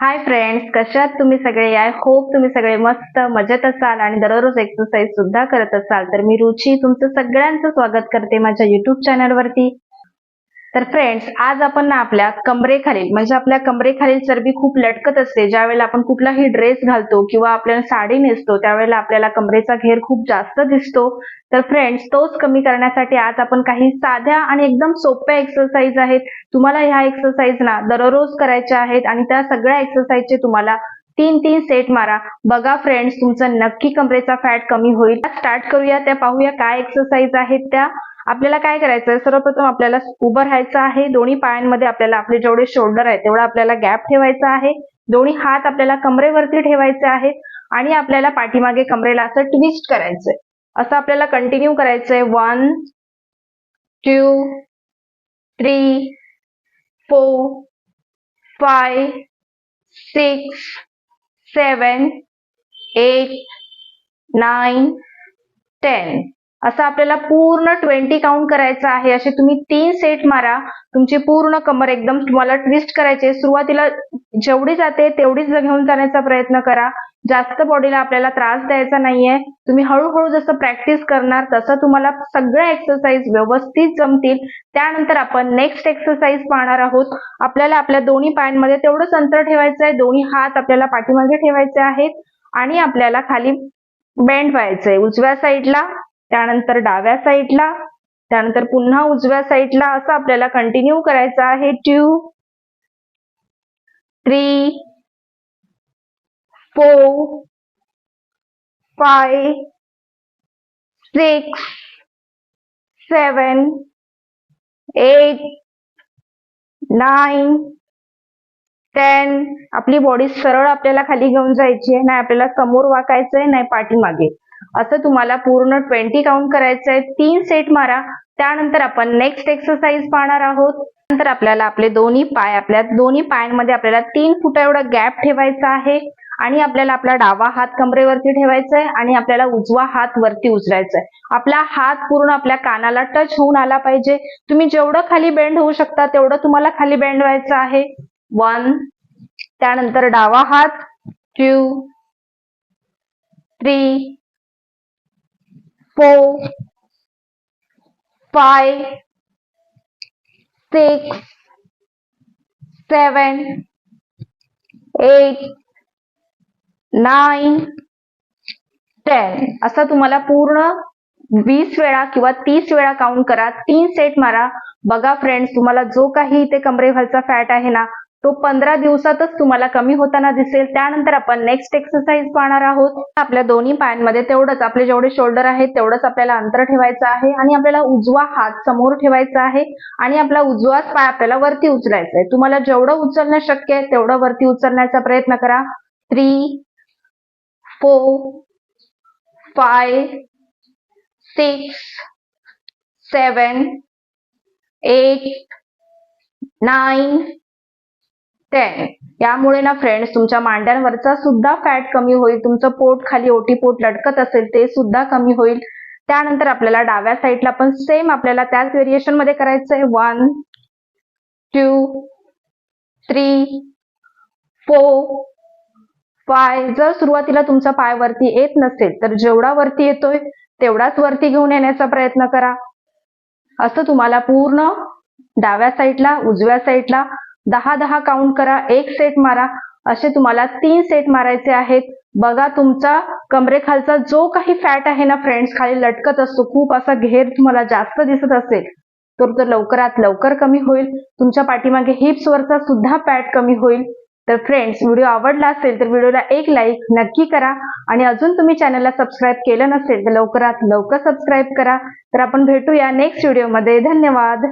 Hi friends कशात तुम्ही सगळे? आय होप तुम्ही सगळे मस्त मजेत असाल आणि दररोज एक्सरसाइज सुद्धा करत असाल. तर मी रुची तुमचं सगळ्यांचं स्वागत करते माझ्या युट्यूब चॅनलवरती तर फ्रेंड्स आज आपण ना आपल्या कमरेखालील म्हणजे आपल्या कमरेखालील चरबी खूप लटकत असते ज्या वेळेला आपण कुठलाही ड्रेस घालतो किंवा आपल्याला साडी नेसतो त्यावेळेला आपल्याला कमरेचा घेर खूप जास्त दिसतो. तर फ्रेंड्स तोच कमी करण्यासाठी आज आपण काही साध्या आणि एकदम सोप्या एक्सरसाइज आहेत. तुम्हाला ह्या एक्सरसाइज ना दररोज करायच्या आहेत आणि त्या सगळ्या एक्सरसाइजचे तुम्हाला तीन तीन सेट मारा. बघा फ्रेंड्स तुमचं नक्की कमरेचा फॅट कमी होईल. स्टार्ट करूया त्या पाहूया काय एक्सरसाइज आहेत त्या. आपल्याला काय करायचं सर्वप्रथम आपल्याला उभं राहायचं आहे. दोन्ही पायांमध्ये आपल्याला आपले जेवढे शोल्डर आहे तेवढा आपल्याला गॅप ठेवायचा आहे. दोन्ही हात आपल्याला कमरेवरती ठेवायचे आहेत आणि आपल्याला पाठीमागे कमरेला असं ट्विस्ट करायचंय. असं आपल्याला कंटिन्यू करायचंय. One two three four five six seven eight nine ten असं आपल्याला पूर्ण ट्वेंटी काउंट करायचं आहे. असे तुम्ही तीन सेट मारा. तुमची पूर्ण कमर एकदम तुम्हाला ट्विस्ट करायचे सुरुवातीला जेवढी जाते तेवढीच घेऊन जाण्याचा प्रयत्न करा. जास्त बॉडीला आपल्याला त्रास द्यायचा नाहीये. तुम्ही हळूहळू जसं प्रॅक्टिस करणार तसं तुम्हाला सगळ्या एक्सरसाइज व्यवस्थित जमतील. त्यानंतर आपण नेक्स्ट एक्सरसाइज पाहणार आहोत. आपल्याला आपल्या दोन्ही पायांमध्ये तेवढंच अंतर ठेवायचं आहे. दोन्ही हात आपल्याला पाठीमागे ठेवायचे आहेत. आणि आपल्याला खाली बेंड व्हायचंय. उजव्या साईडला त्यानंतर डाव्या साईडला त्यानंतर पुन्हा उजव्या साईडला असं आपल्याला कंटिन्यू करायचं आहे. Two three four five six seven eight nine ten आपली बॉडी सरळ आपल्याला खाली घेऊन जायची आहे. नाही आपल्याला समोर वाकायचंय नाही पाठीमागे. असं तुम्हाला पूर्ण ट्वेंटी काउंट करायचं आहे तीन सेट मारा. त्यानंतर आपण नेक्स्ट एक्सरसाइज पाहणार आहोत. नंतर आपल्याला आपले दोन्ही पाय आपल्या दोन्ही पायांमध्ये आपल्याला तीन फुट एवढा गॅप ठेवायचा आहे. आणि आपल्याला आपला डावा हात कमरेवरती ठेवायचा आहे आणि आपल्याला उजवा हात वरती उचलायचा आहे आपला हात पूर्ण आपल्या कानाला टच होऊन आला पाहिजे. तुम्ही जेवढं खाली बेंड होऊ शकता तेवढं तुम्हाला खाली बेंड व्हायचं आहे. वन त्यानंतर डावा हात. Two three four, five six, seven eight nine ten असं तुम्हाला पूर्ण वीस वेळा किंवा तीस वेळा काउंट करा. तीन सेट मारा. बघा फ्रेंड्स तुम्हाला जो काही इथे कमरेखालचा फॅट आहे ना तो पंधरा दिवसातच तुम्हाला कमी होताना दिसेल. त्यानंतर आपण नेक्स्ट एक्सरसाइज पाहणार आहोत. आपल्या दोन्ही पायांमध्ये तेवढंच आपले जेवढे शोल्डर आहेत तेवढंच आपल्याला अंतर ठेवायचं आहे आणि आपल्याला उजवा हात समोर ठेवायचा आहे आणि आपला उजवाच पाय आपल्याला वरती उचलायचा आहे. तुम्हाला जेवढं उचलणं शक्य आहे तेवढं वरती उचलण्याचा प्रयत्न करा. Three four five six seven eight nine ten यामुळे ना फ्रेंड्स तुमच्या मांड्यांवरचा सुद्धा फॅट कमी होईल तुमचं पोट खाली ओटी पोट लटकत असेल ते सुद्धा कमी होईल. त्यानंतर आपल्याला डाव्या साईडला पण सेम आपल्याला त्याच व्हेरिएशनमध्ये करायचं आहे one two three four pi जर सुरुवातीला तुमचा पाय वरती येत नसेल तर जेवढा वरती येतोय तेवढाच वरती घेऊन येण्याचा प्रयत्न करा. असं तुम्हाला पूर्ण डाव्या साईडला उजव्या साईडला दहा दहा काउंट करा एक सेट मारा. असे तुम्हाला तीन सेट मारायचे आहेत. बघा तुमचा कमरेखालचा जो काही फॅट आहे ना फ्रेंड्स खाली लटकत असतो. खूप असा घेर तुम्हाला जास्त दिसत असेल तर तो लवकरात लवकर कमी होईल. तुमच्या पाठीमागे हिप्स वरचा सुद्धा फॅट कमी होईल. तर फ्रेंड्स व्हिडिओ आवडला असेल तर व्हिडिओला एक लाईक नक्की करा. आणि अजून तुम्ही चॅनलला सबस्क्राईब केलं नसेल तर लवकरात लवकर सबस्क्राईब करा. तर आपण भेटूया नेक्स्ट व्हिडिओमध्ये धन्यवाद.